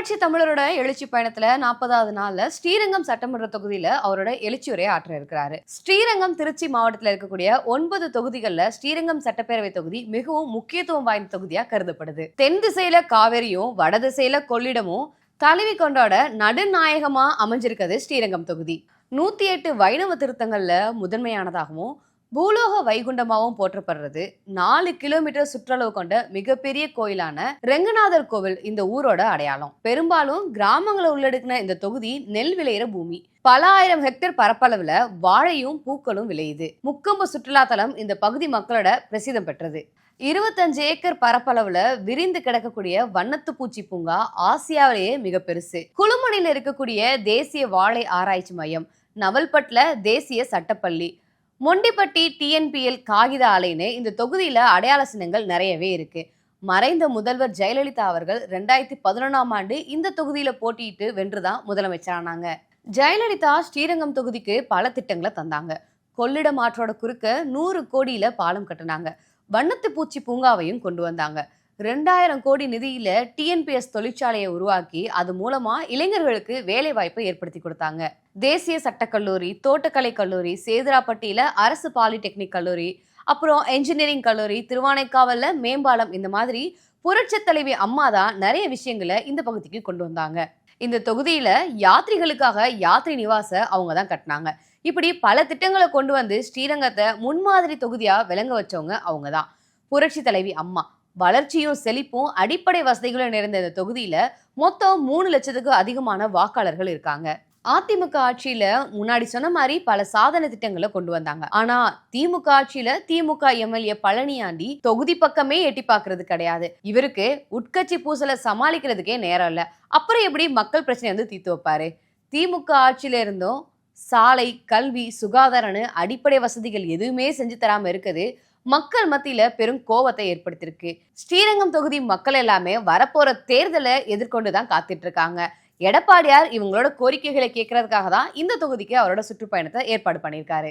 புரட்சி தமிழரோட எழுச்சி பயணத்துல நாற்பதாவது நாள்ல ஸ்ரீரங்கம் சட்டமன்ற தொகுதியில அவரோட எழுச்சி உரையை ஆற்ற இருக்கிறாரு. ஸ்ரீரங்கம் திருச்சி மாவட்டத்தில் இருக்கக்கூடிய ஒன்பது தொகுதிகளில் ஸ்ரீரங்கம் சட்டப்பேரவை தொகுதி மிகவும் முக்கியத்துவம் வாய்ந்த தொகுதியா கருதப்படுது. தென் திசையில காவேரியும் வட திசையில கொள்ளிடமும் தலைவி கொண்டாட நடுநாயகமா அமைஞ்சிருக்கிறது ஸ்ரீரங்கம் தொகுதி. நூத்தி எட்டு வைணவ திருத்தங்கள்ல முதன்மையானதாகவும் பூலோக வைகுண்டமாகவும் போற்றப்படுறது. நாலு கிலோமீட்டர் சுற்றளவு கொண்ட மிகப்பெரிய கோயிலான ரெங்கநாதர் கோவில் இந்த ஊரோட அடையாளம். பெரும்பாலும் கிராமங்களை உள்ளடக்கின இந்த தொகுதி நெல் விளையிற பூமி. பல ஆயிரம் ஹெக்டேர் பரப்பளவுல வாழையும் பூக்களும் விளையுது. முக்கொம்பு சுற்றுலா தலம் இந்த பகுதி மக்களோட பிரசித்தம் பெற்றது. இருபத்தஞ்சு ஏக்கர் பரப்பளவுல விரிந்து கிடக்கக்கூடிய வண்ணத்து பூச்சி பூங்கா ஆசியாவிலேயே மிக பெருசு. குழுமணியில் இருக்கக்கூடிய தேசிய வாழை ஆராய்ச்சி மையம். நவல்பட்ல தேசிய சட்டப்பள்ளி. மொண்டிப்பட்டி டிஎன்பிஎல் காகித ஆலைன்னு இந்த தொகுதியில் அடையாள சின்னங்கள் நிறையவே இருக்கு. மறைந்த முதல்வர் ஜெயலலிதா அவர்கள் ரெண்டாயிரத்தி பதினொன்றாம் ஆண்டு இந்த தொகுதியில் போட்டியிட்டு வென்றுதான் முதலமைச்சரானாங்க. ஜெயலலிதா ஸ்ரீரங்கம் தொகுதிக்கு பல திட்டங்களை தந்தாங்க. கொள்ளிடம் ஆற்றோட குறுக்க நூறு கோடியில பாலம் கட்டினாங்க. வண்ணத்து பூச்சி பூங்காவையும் கொண்டு வந்தாங்க. ரெண்டாயிரம் கோடி நிதியில டிஎன்பிஎஸ் தொழிற்சாலையை உருவாக்கி அது மூலமா இளைஞர்களுக்கு வேலை வாய்ப்பை ஏற்படுத்தி கொடுத்தாங்க. தேசிய சட்டக்கல்லூரி தோட்டக்கலை கல்லூரி சேதுராப்பட்டியில அரசு பாலிடெக்னிக் கல்லூரி அப்புறம் என்ஜினியரிங் கல்லூரி திருவானைக்காவல்ல மேம்பாலம் இந்த மாதிரி புரட்சித் தலைவி அம்மா தான் நிறைய விஷயங்களை இந்த பகுதிக்கு கொண்டு வந்தாங்க. இந்த தொகுதியில யாத்ரிகளுக்காக யாத்ரி நிவாச அவங்க தான் கட்டினாங்க. இப்படி பல திட்டங்களை கொண்டு வந்து ஸ்ரீரங்கத்தை முன்மாதிரி தொகுதியா விளங்க வச்சவங்க அவங்க தான். புரட்சி தலைவி அம்மா. வளர்ச்சியும் செழிப்பும் அடிப்படை வசதிகளும் நிறைந்த இந்த தொகுதியில மொத்தம் மூணு லட்சத்துக்கு அதிகமான வாக்காளர்கள் இருக்காங்க. அதிமுக ஆட்சியில முன்னாடி சொன்ன மாதிரி பல சாதனை திட்டங்களை கொண்டு வந்தாங்க. ஆனா திமுக ஆட்சியில திமுக எம்எல்ஏ பழனியாண்டி தொகுதி பக்கமே எட்டி பாக்குறது கிடையாது. இவருக்கு உட்கட்சி பூசலை சமாளிக்கிறதுக்கே நேரம் இல்லை. அப்புறம் எப்படி மக்கள் பிரச்சனை வந்து தீர்த்து வைப்பாரு? திமுக ஆட்சியில இருந்தும் சாலை கல்வி சுகாதாரனு அடிப்படை வசதிகள் எதுவுமே செஞ்சு தராம இருக்குது. மக்கள் மத்தியில பெரும் கோவத்தை ஏற்படுத்தியிருக்கு. ஸ்ரீரங்கம் தொகுதி மக்கள் எல்லாமே வரப்போற தேர்தலை எதிர்கொண்டு தான் காத்துட்டு இருக்காங்க எடப்பாடியார் இவங்களோட கோரிக்கைகளை கேட்கறதுக்காக தான் இந்த தொகுதிக்கு அவரோட சுற்றுப்பயணத்தை ஏற்பாடு பண்ணியிருக்காரு.